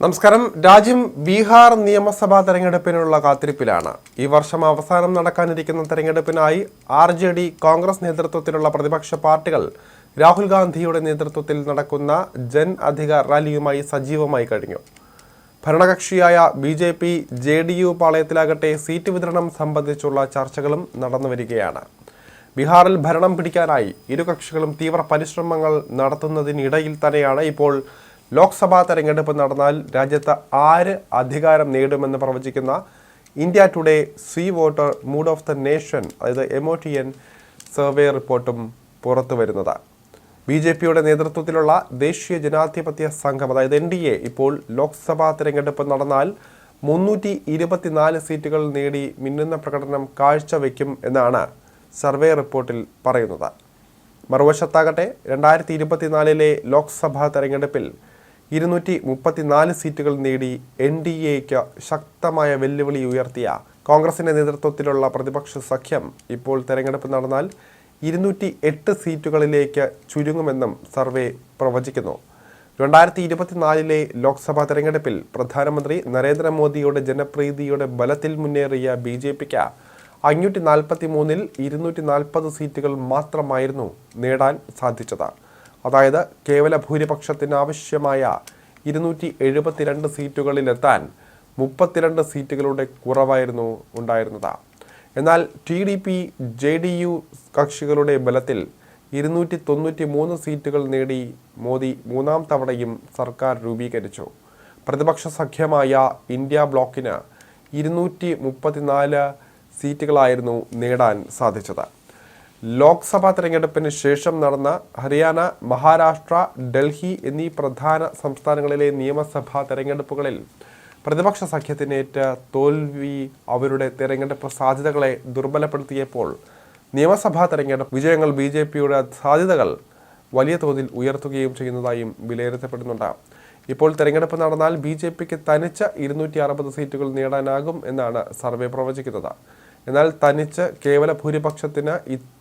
നമസ്കാരം. രാജ്യം ബീഹാർ നിയമസഭാ തെരഞ്ഞെടുപ്പിനുള്ള കാത്തിരിപ്പിലാണ്. ഈ വർഷം അവസാനം നടക്കാനിരിക്കുന്ന തെരഞ്ഞെടുപ്പിനായി ആർ ജെ ഡി കോൺഗ്രസ് നേതൃത്വത്തിലുള്ള പ്രതിപക്ഷ പാർട്ടികൾ രാഹുൽ ഗാന്ധിയുടെ നേതൃത്വത്തിൽ നടക്കുന്ന ജൻ അധികാർ റാലിയുമായി സജീവമായി കഴിഞ്ഞു. ഭരണകക്ഷിയായ B J P J D U പാളയത്തിലാകട്ടെ seat വിതരണം സംബന്ധിച്ചുള്ള ചർച്ചകളും നടന്നു വരികയാണ്. ബീഹാറിൽ ഭരണം പിടിക്കാനായി ഇരു കക്ഷികളും തീവ്ര പരിശ്രമങ്ങൾ നടത്തുന്നതിനിടയിൽ തന്നെയാണ് ഇപ്പോൾ ലോക്സഭാ തെരഞ്ഞെടുപ്പ് നടന്നാൽ രാജ്യത്ത് ആര് അധികാരം നേടുമെന്ന് പ്രവചിക്കുന്ന India Today C voter mood of the nation അതായത് M O T N survey റിപ്പോർട്ടും പുറത്തു വരുന്നത്. ബി ജെ പിയുടെ നേതൃത്വത്തിലുള്ള ദേശീയ ജനാധിപത്യ സംഘം അതായത് എൻ ഡി എ ഇപ്പോൾ ലോക്സഭാ തെരഞ്ഞെടുപ്പ് നടന്നാൽ മുന്നൂറ്റി ഇരുപത്തിനാല് സീറ്റുകൾ നേടി മിന്നുന്ന പ്രകടനം കാഴ്ചവെക്കും എന്നാണ് സർവേ റിപ്പോർട്ടിൽ പറയുന്നത്. മറുവശത്താകട്ടെ രണ്ടായിരത്തി ഇരുപത്തിനാലിലെ ലോക്സഭാ തെരഞ്ഞെടുപ്പിൽ ഇരുന്നൂറ്റി മുപ്പത്തിനാല് സീറ്റുകൾ നേടി എൻ ഡി എക്ക് ശക്തമായ വെല്ലുവിളി ഉയർത്തിയ കോൺഗ്രസിന്റെ നേതൃത്വത്തിലുള്ള പ്രതിപക്ഷ സഖ്യം ഇപ്പോൾ തെരഞ്ഞെടുപ്പ് നടന്നാൽ ഇരുന്നൂറ്റി എട്ട് സീറ്റുകളിലേക്ക് ചുരുങ്ങുമെന്നും സർവേ പ്രവചിക്കുന്നു. രണ്ടായിരത്തി ഇരുപത്തിനാലിലെ ലോക്സഭാ തെരഞ്ഞെടുപ്പിൽ പ്രധാനമന്ത്രി നരേന്ദ്രമോദിയുടെ ജനപ്രീതിയുടെ ബലത്തിൽ മുന്നേറിയ ബി ജെ പിക്ക് അഞ്ഞൂറ്റി നാൽപ്പത്തി മൂന്നിൽ ഇരുന്നൂറ്റി നാൽപ്പത് സീറ്റുകൾ മാത്രമായിരുന്നു നേടാൻ സാധിച്ചത്. അതായത് കേവല ഭൂരിപക്ഷത്തിന് ആവശ്യമായ ഇരുന്നൂറ്റി എഴുപത്തിരണ്ട് സീറ്റുകളിലെത്താൻ മുപ്പത്തിരണ്ട് സീറ്റുകളുടെ കുറവായിരുന്നു ഉണ്ടായിരുന്നത്. എന്നാൽ T D P J D U കക്ഷികളുടെ ബലത്തിൽ ഇരുന്നൂറ്റി തൊണ്ണൂറ്റി മൂന്ന് സീറ്റുകൾ നേടി മോദി മൂന്നാം തവണയും സർക്കാർ രൂപീകരിച്ചു. പ്രതിപക്ഷ സഖ്യമായ ഇന്ത്യ ബ്ലോക്കിന് ഇരുന്നൂറ്റി മുപ്പത്തിനാല് സീറ്റുകളായിരുന്നു നേടാൻ സാധിച്ചത്. ലോക്സഭാ തെരഞ്ഞെടുപ്പിന് ശേഷം നടന്ന ഹരിയാന മഹാരാഷ്ട്ര ഡൽഹി എന്നീ പ്രധാന സംസ്ഥാനങ്ങളിലെ നിയമസഭാ തെരഞ്ഞെടുപ്പുകളിൽ പ്രതിപക്ഷ സഖ്യത്തിനേറ്റ തോൽവി അവരുടെ തെരഞ്ഞെടുപ്പ് സാധ്യതകളെ ദുർബലപ്പെടുത്തിയപ്പോൾ നിയമസഭാ തെരഞ്ഞെടുപ്പ് വിജയങ്ങൾ ബി ജെ പിയുടെ സാധ്യതകൾ വലിയ തോതിൽ ഉയർത്തുകയും ചെയ്യുന്നതായും വിലയിരുത്തപ്പെടുന്നുണ്ട്. ഇപ്പോൾ തെരഞ്ഞെടുപ്പ് നടന്നാൽ ബി ജെ പിക്ക് തനിച്ച് ഇരുന്നൂറ്റി അറുപത് സീറ്റുകൾ നേടാനാകും എന്നാണ് സർവേ പ്രവചിക്കുന്നത്. എന്നാൽ തനിച്ച് കേവല ഭൂരിപക്ഷത്തിന്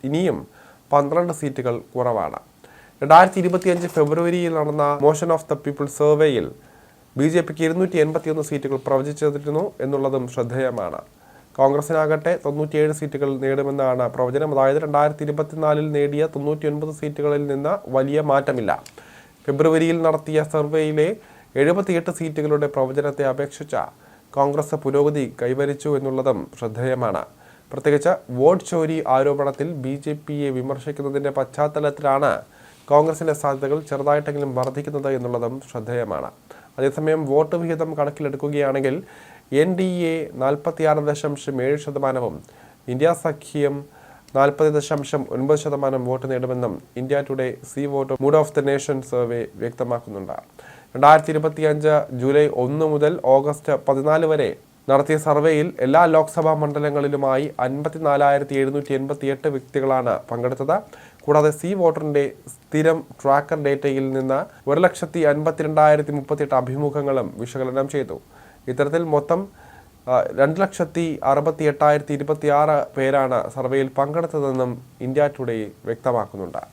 ഇനിയും പന്ത്രണ്ട് സീറ്റുകൾ കുറവാണ്. രണ്ടായിരത്തി ഇരുപത്തിയഞ്ച് ഫെബ്രുവരിയിൽ നടന്ന മോഷൻ ഓഫ് ദ പീപ്പിൾ സർവേയിൽ ബി ജെ പിക്ക് ഇരുന്നൂറ്റി എൺപത്തിയൊന്ന് സീറ്റുകൾ പ്രവചിച്ചിരുന്നു എന്നുള്ളതും ശ്രദ്ധേയമാണ്. കോൺഗ്രസിനാകട്ടെ തൊണ്ണൂറ്റിയേഴ് സീറ്റുകൾ നേടുമെന്നാണ് പ്രവചനം. അതായത് രണ്ടായിരത്തി ഇരുപത്തിനാലിൽ നേടിയ തൊണ്ണൂറ്റി ഒൻപത് സീറ്റുകളിൽ നിന്ന് വലിയ മാറ്റമില്ല. ഫെബ്രുവരിയിൽ നടത്തിയ സർവേയിലെ എഴുപത്തിയെട്ട് സീറ്റുകളുടെ പ്രവചനത്തെ അപേക്ഷിച്ച കോൺഗ്രസ് പുരോഗതി കൈവരിച്ചു എന്നുള്ളതും ശ്രദ്ധേയമാണ്. പ്രത്യേകിച്ച് വോട്ട് ചോരി ആരോപണത്തിൽ ബി ജെ പിയെ വിമർശിക്കുന്നതിന്റെ പശ്ചാത്തലത്തിലാണ് കോൺഗ്രസിന്റെ സാധ്യതകൾ ചെറുതായിട്ടെങ്കിലും വർദ്ധിക്കുന്നത് എന്നുള്ളതും ശ്രദ്ധേയമാണ്. അതേസമയം വോട്ട് വിഹിതം കണക്കിലെടുക്കുകയാണെങ്കിൽ എൻ ഡി എ നാൽപ്പത്തിയാറ് ദശാംശം ഏഴ് ശതമാനവും ഇന്ത്യ സഖ്യം നാൽപ്പത് ദശാംശം ഒൻപത് ശതമാനം vote നേടുമെന്നും India Today C vote mood of the nation survey വ്യക്തമാക്കുന്നുണ്ട്. രണ്ടായിരത്തി ഇരുപത്തി അഞ്ച് ജൂലൈ ഒന്ന് മുതൽ ഓഗസ്റ്റ് പതിനാല് വരെ നടത്തിയ സർവേയിൽ എല്ലാ ലോക്സഭാ മണ്ഡലങ്ങളിലുമായി അൻപത്തിനാലായിരത്തി എഴുന്നൂറ്റി എൺപത്തി എട്ട് വ്യക്തികളാണ് പങ്കെടുത്തത്. കൂടാതെ സി വോട്ടറിന്റെ സ്ഥിരം ട്രാക്കർ ഡേറ്റയിൽ നിന്ന് ഒരു ലക്ഷത്തി അൻപത്തിരണ്ടായിരത്തി മുപ്പത്തിയെട്ട് അഭിമുഖങ്ങളും വിശകലനം ചെയ്തു. ഇത്തരത്തിൽ മൊത്തം രണ്ട് ലക്ഷത്തി അറുപത്തി എട്ടായിരത്തി ഇരുപത്തി ആറ് പേരാണ് സർവേയിൽ പങ്കെടുത്തതെന്നും ഇന്ത്യ ടുഡേ വ്യക്തമാക്കുന്നുണ്ട്.